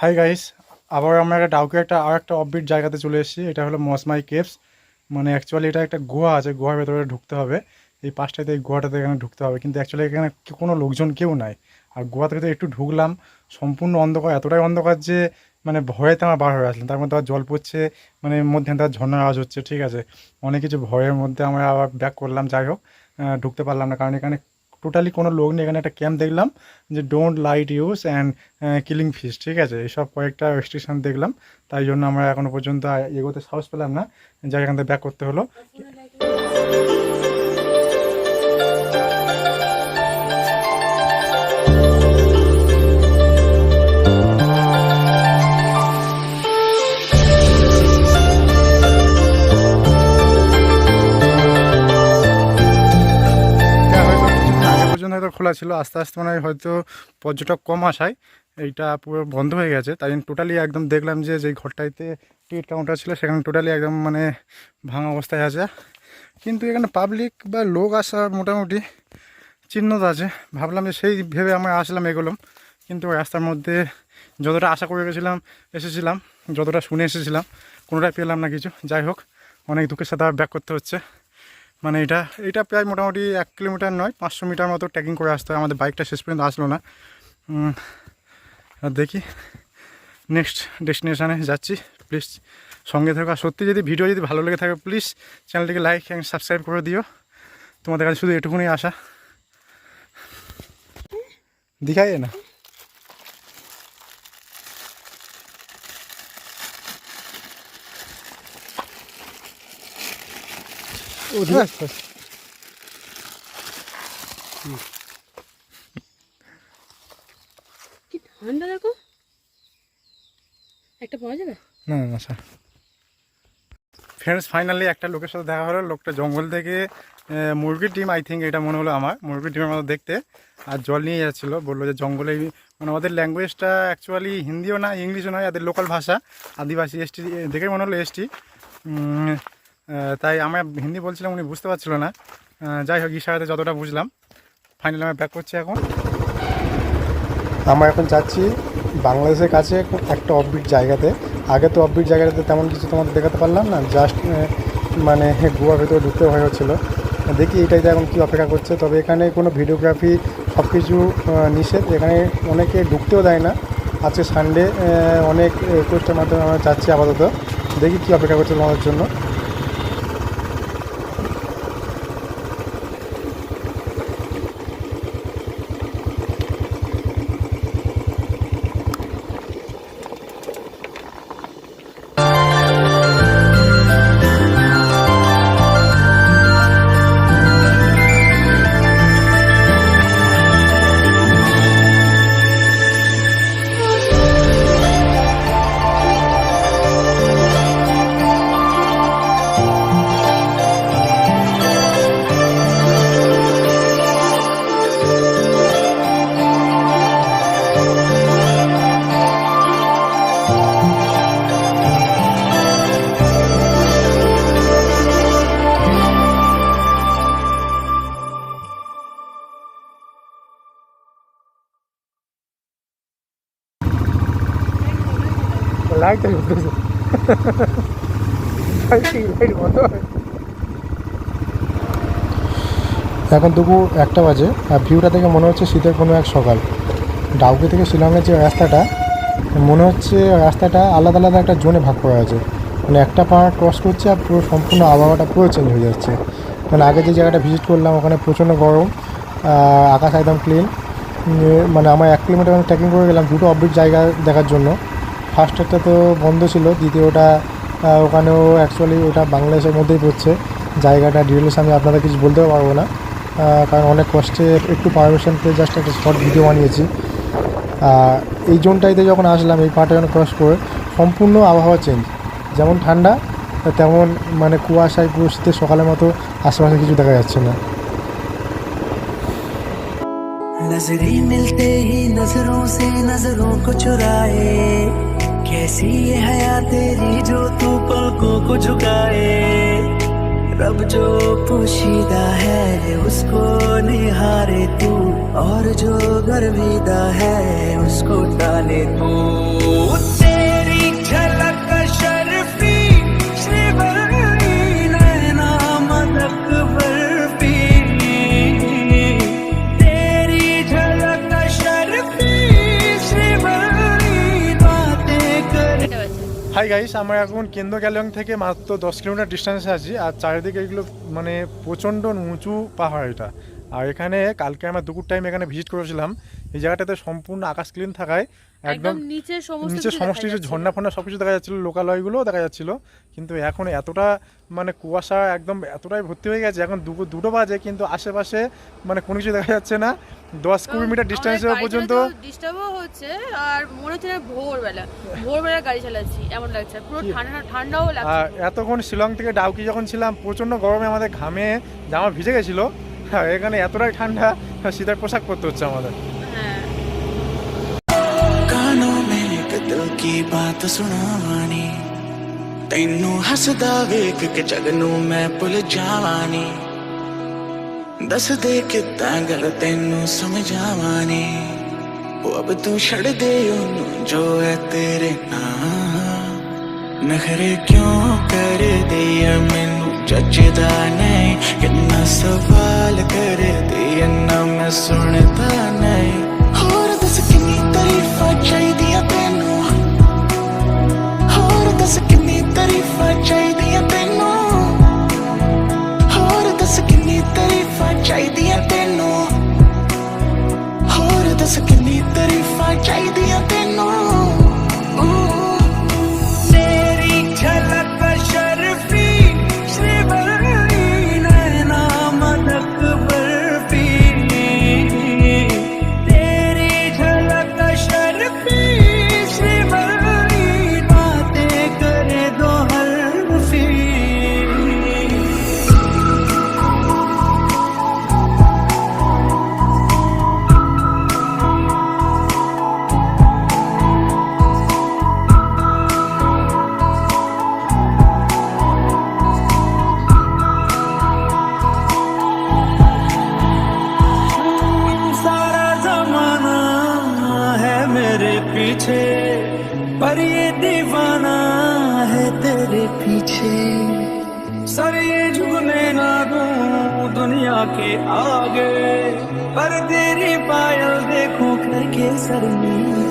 Hi guys আবার আমরা একটা ডাউকে একটা, আর একটা অফবিট জায়গাতে চলে এসেছি। এটা হলো মসমাই কেভস মানে অ্যাকচুয়ালি এটা একটা গুহা আছে। গুহার ভেতরে ঢুকতে হবে। এই পাঁচটাতে এই গুহাটাতে এখানে ঢুকতে হবে। কিন্তু অ্যাকচুয়ালি এখানে কোনো লোকজন কেউ নাই। আর গুহা থেকে তো একটু ঢুকলাম। সম্পূর্ণ অন্ধকার, এতটাই অন্ধকার যে মানে ভয়েতে আমার বার হয়ে আসলাম। তার মধ্যে আবার জল পড়ছে মানে মধ্যে তার ঝর্ণার আওয়াজ হচ্ছে, ঠিক আছে? অনেক কিছু ভয়ের মধ্যে আমরা আবার ব্যাক করলাম। যাই হোক ঢুকতে পারলাম না। কারণ এখানে টোটালি কোনো লোক নেই, এখানে একটা ক্যাম্প দেখলাম যে don't light use and killing fish ঠিক আছে? এইসব কয়েকটা রেস্ট্রিকশান দেখলাম, তাই জন্য আমরা এখনও পর্যন্ত এগোতে সাহস পেলাম না। যাই এখান থেকে ব্যাক করতে হলো। খোলা ছিল আস্তে আস্তে মানে হয়তো পর্যটক কম আসায় এইটা পুরো বন্ধ হয়ে গেছে। তাই জন্য টোটালি একদম দেখলাম যে যেই ঘরটাইতে টিকিট কাউন্টার ছিল সেখানে টোটালি একদম মানে ভাঙা অবস্থায় আছে। কিন্তু এখানে পাবলিক বা লোক আসা মোটামুটি চিহ্ন আছে। ভাবলাম যে সেই ভেবে আমরা আসলাম এগোলাম। কিন্তু রাস্তার মধ্যে যতটা আশা করে গেছিলাম এসেছিলাম, যতটা শুনে এসেছিলাম, কোনোটাই পেলাম না কিছু। যাই হোক, অনেক দুঃখের সাথে ব্যাক করতে হচ্ছে। মানে এটা এটা প্রায় মোটামুটি এক কিলোমিটার নয়, পাঁচশো মিটার মতো ট্রেকিং করে আসতে হয়। আমাদের বাইকটা শেষ পর্যন্ত আসলো না। আর দেখি। নেক্সট ডেস্টিনেশানে যাচ্ছি, প্লিজ। সঙ্গে থাকো। আর সত্যি যদি ভিডিও যদি ভালো লেগে থাকে, প্লিজ চ্যানেলটিকে লাইক অ্যান্ড সাবস্ক্রাইব করে দিও। তোমাদের কাছে শুধু এটুকুনি আশা। দিখাই না? কি ঠান্ডা দেখো? একটা পাওয়া যাবে? না না স্যার। ফ্রেন্ডস ফাইনালি একটা লোকের সাথে দেখা হলো। লোকটা জঙ্গল থেকে মুরগির ডিম আই থিঙ্ক এটা মনে হলো আমার। মুরগির ডিমের মতো দেখতে। আর জল নিয়ে যাচ্ছিল। বলল যে জঙ্গলে মানে ওদের ল্যাঙ্গুয়েজটা অ্যাকচুয়ালি হিন্দিও না ইংলিশও নয় এদের লোকাল ভাষা। আদিবাসী এসটি দেখে মনে হলো এসটি। তাই আমরা হিন্দি বলছিলাম, উনি বুঝতে পারছিল না। যাই হোক, ইশারাতে যতটা বুঝলাম। ফাইনালি আমরা ব্যাক করছি এখন। আমরা এখন যাচ্ছি বাংলাদেশের কাছে একটা অফবিট জায়গাতে। আগে তো অফবিট জায়গাটাতে তেমন কিছু তোমাদের দেখাতে পারলাম না জাস্ট মানে গোয়ার ভেতরে ঢুকতে ভয় হচ্ছিল। দেখি এটাইতে এখন কি অপেক্ষা করছে। তবে এখানে কোনো ভিডিওগ্রাফি সব কিছু নিষেধ। এখানে অনেকে ঢুকতেও দেয় না। আজকে সানডে অনেক রিকোয়েস্টের মাধ্যমে আমরা যাচ্ছি আপাতত। দেখি কি অপেক্ষা করছে তোমাদের জন্য। লাইট এখন দুপুর একটা বাজে, আর ভিউটা দেখে মনে হচ্ছে শীতের কোনো এক সকাল। ডাউকি থেকে শিলংয়ের যে রাস্তাটা, মনে হচ্ছে রাস্তাটা আলাদা আলাদা একটা জোনে ভাগ করা আছে। মানে একটা পাহাড় ক্রস করছে আর পুরো সম্পূর্ণ আবহাওয়াটা পুরো চেঞ্জ হয়ে যাচ্ছে। মানে আগে যে জায়গাটা ভিজিট করলাম, ওখানে প্রচণ্ড গরম আকাশ একদম ক্লিন মানে আমার এক কিলোমিটার ট্রেকিং করে গেলাম, দুটো অফবিট জায়গা দেখার জন্য। ফার্স্ট একটা তো বন্ধ ছিল দ্বিতীয়টা আহ, ওখানেও অ্যাকচুয়ালি ওটা বাংলাদেশের মধ্যেই পড়ছে জায়গাটা ডিটেলস আমি আপনাদের কিছু বলতেও পারবো না আহ, কারণ অনেক কষ্টে একটু পারমিশন পেয়ে জাস্ট একটা শর্ট ভিডিও বানিয়েছি আর এই জোনটাইতে যখন আসলাম এই পাহাড়টা যখন ক্রস করে সম্পূর্ণ আবহাওয়া চেঞ্জ যেমন ঠান্ডা তেমন মানে কুয়াশায় পুরো শীতের সকালের মতো আশেপাশে কিছু দেখা যাচ্ছে না नजरें मिलते ही नजरों से नजरों को चुराए कैसी हया तेरी जो तू पलकों को झुकाए रब जो पोशीदा है, उसको निहारे तू। और जो गर्विदा है, उसको टाले तू। গাইস আমরা এখন কেন্দ্র গ্যালং থেকে মাত্র দশ কিলোমিটার ডিস্টেন্সে আছি, আর চারিদিকে এগুলো মানে প্রচণ্ড উঁচু পাহাড় এটা। আর এখানে কালকে আমরা দুপুর টাইম এখানে ভিজিট করেছিলাম। এই জায়গাটাতে সম্পূর্ণ আকাশ ক্লিন থাকায় একদম নিচে সমস্ত নিচে কিছু সমস্ত। ঝর্ণা ফর্ণা সব কিছু দেখা যাচ্ছিল লোকালয়গুলোও দেখা যাচ্ছিল। কিন্তু এখন এতটা মানে কুয়াশা একদম এতটাই ভর্তি হয়ে গেছে এখন দুটো বাজে কিন্তু আশেপাশে মানে কোনো কিছু দেখা যাচ্ছে না। দশ কুড়ি মিটার ডিস্টেন্সে পর্যন্ত ডিস্টার্বও হচ্ছে আর মনে হচ্ছে ভোরবেলা। ভোরবেলা গাড়ি চালাচ্ছি এমন লাগছে। পুরো ঠান্ডা ঠান্ডাও লাগছে। এতক্ষণ শিলং থেকে ডাউকি যখন ছিলাম প্রচণ্ড গরমে আমাদের ঘামে জামা ভিজে গেছিল। হ্যাঁ এখানে এতটাই ঠান্ডা শীতের পোশাক পরতে হচ্ছে আমাদের। ਕੀ ਬਾਤ ਸੁਣਾਵਾਨੀ? ਤੈਨੂੰ ਹੱਸਦਾ ਵੇਖ ਕੇ ਜਗ ਨੂੰ ਮੈਂ ਭੁੱਲ ਜਾਵਾਨੀ। ਦੱਸ ਦੇ ਕਿੱਦਾਂ ਗੱਲ ਤੈਨੂੰ ਸਮਝਾਵਾਨੀ? ਉਹ ਅਬ ਤੂੰ ਛੱਡ ਦੇ ਉਹਨੂੰ ਜੋ ਹੈ ਤੇਰੇ ਨਾਂ ਨਖਰੇ ਕਿਉਂ ਕਰਦੀ ਐ ਮੈਨੂੰ ਜੱਜਦਾ ਨਹੀਂ? ਕਿੰਨਾ ਸਵਾਲ ਕਰਦੀ ਐ ਨਾ ਮੈਂ ਸੁਣਦਾ ਨਹੀਂ। change. दुनिया के आगे पर तेरी पायल देखो करके सर में